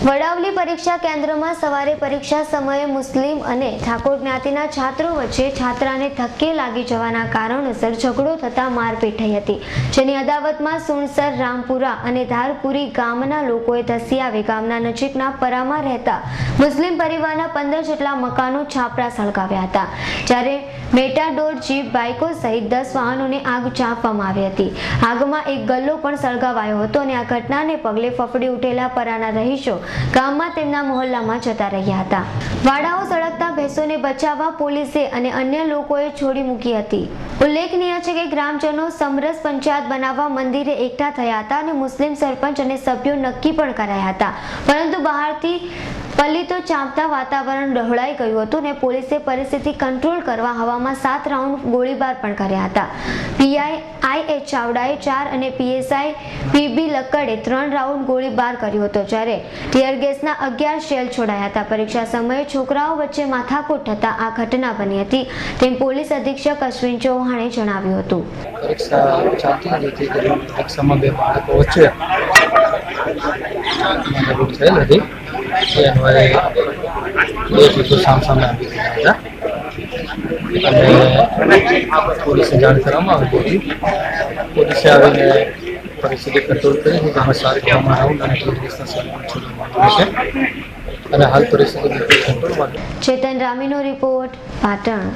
વડાવલી પરીક્ષા કેન્દ્રમાં સવારે પરીક્ષા સમયે મુસ્લિમ અને ઠાકોર જ્ઞાતિના છાત્રો વચ્ચે છાત્રાને ધક્કે લાગી જવાના કારણોસર ઝઘડો થતાં મારપીટ થઈ હતી. જેની અદાવતમાં સુણસર, રામપુરા અને ધારપુરી ગામના લોકોએ ધસી આવી ગામના નજીકના પરામાં રહેતા મુસ્લિમ પરિવારના પંદર જેટલા મકાનો છાપરા સળગાવ્યા હતા. જ્યારે મેટાડોર જીપ, બાઇકો સહિત દસ વાહનોને આગ ચાંપવામાં આવી હતી. આગમાં એક ગલ્લો પણ સળગાવાયો હતો અને આ ઘટનાને પગલે ફફડી ઉઠેલા પરાના રહીશો ગામમાં તેમના મહોલ્લામાં જતા રહ્યા હતા. વાડાઓ સળગતા ભેંસોને બચાવવા પોલીસે અને અન્ય લોકોએ છોડી મૂકી હતી. ઉલ્લેખનીય છે કે ગ્રામજનો સમરસ પંચાયત બનાવવા મંદિરે એકઠા થયા હતા અને મુસ્લિમ સરપંચ અને સભ્યો નક્કી પણ કરાયા હતા. પરંતુ બહારથી પલ્લીતો ચાંપતા વાતાવરણ ડહોળાઈ ગયું હતું ને પોલીસે પરિસ્થિતિ કંટ્રોલ કરવા હવામાં સાત રાઉન્ડ ગોળીબાર પણ કર્યા હતા. પીઆઈ, આઈ એ ચાવડાએ ચાર અને પીએસઆઈ પીબી લક્કડે ત્રણ રાઉન્ડ ગોળીબાર કર્યો હતો જ્યારે ટીયર ગેસના અગિયાર શેલ છોડાયા હતા. પરીક્ષા સમયે છોકરાઓ વચ્ચે માથાકૂટ થતા આ ઘટના બની હતી તેમ પોલીસ અધિક્ષક અશ્વિન ચૌહાણે જણાવ્યું હતું. પરીક્ષા ચાલતી હતી પરીક્ષામાં બે બાળકો વચ્ચે. અને પોલીસે જાણ કરવામાં આવી હતી. પોલીસે આવીને પરિસ્થિતિ કંટ્રોલ કરી હતી ટીયર ગેસના છોડવામાં આવ્યા છે અને હાલ પરિસ્થિતિ. ચેતન રામીનો રિપોર્ટ પાટણ.